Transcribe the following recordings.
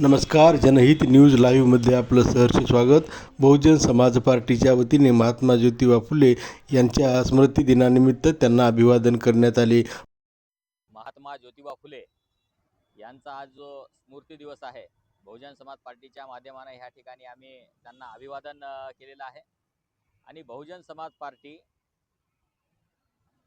नमस्कार जनहित न्यूज लाईव्हमध्ये आपलं सहर्ष स्वागत. बहुजन समाज पार्टीच्या वतीने महात्मा ज्योतिबा फुले यांच्या स्मृतिदिनानिमित्त त्यांना अभिवादन करण्यात आले. महात्मा ज्योतिबा फुले यांचा आज जो स्मृती दिवस आहे बहुजन समाज पार्टीच्या माध्यमाने ह्या ठिकाणी आम्ही त्यांना अभिवादन केलेलं आहे. आणि बहुजन समाज पार्टी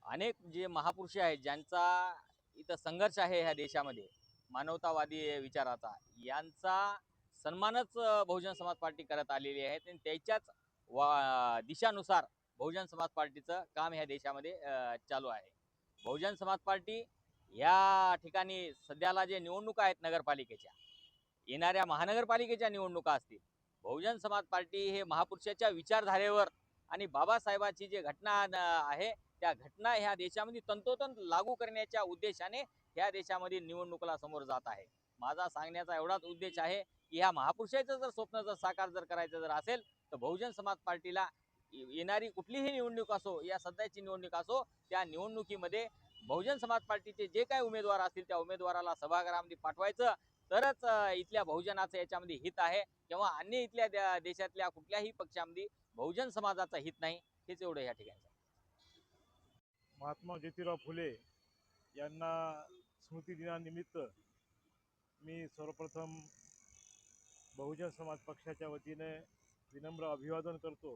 अनेक जे महापुरुष आहेत ज्यांचा इथं संघर्ष आहे ह्या देशामध्ये मानवतावादी विचाराचा. यांचा सन्मानच बहुजन समाज पार्टी करत आलेली आहे. आणि त्याच्याच वा दिशानुसार बहुजन समाज पार्टीचं काम ह्या देशामध्ये चालू आहे. बहुजन समाज पार्टी या ठिकाणी सध्याला जे निवडणुका आहेत नगरपालिकेच्या येणाऱ्या महानगरपालिकेच्या निवडणुका असतील बहुजन समाज पार्टी हे महापुरुषाच्या विचारधारेवर आणि बाबासाहेबाची जी घटना आहे त्या घटना ह्या देशामध्ये तंतोतंत लागू करण्याच्या उद्देशाने ह्या देशामध्ये निवडणुकीला समोर जात आहे. माझा सांगण्याचा एवढाच उद्देश आहे की ह्या महापुरुषाचं जर स्वप्न जर साकार जर करायचं जर असेल तर बहुजन समाज पार्टीला येणारी कुठलीही निवडणूक असो या सध्याची निवडणूक असो त्या निवडणुकीमध्ये बहुजन समाज पार्टीचे जे काही उमेदवार असतील त्या उमेदवाराला सभागृहामध्ये पाठवायचं. तरच इथल्या बहुजनाचं याच्यामध्ये हित आहे किंवा अन्य इथल्या देशातल्या कुठल्याही पक्षामध्ये बहुजन समाजाचं हित नाही हेच एवढं या ठिकाणी महात्मा ज्योतिराव फुले यांना स्मृतिदिनानिमित्त मी सर्वप्रथम बहुजन समाज पक्षाच्या वतीने विनम्र अभिवादन करतो.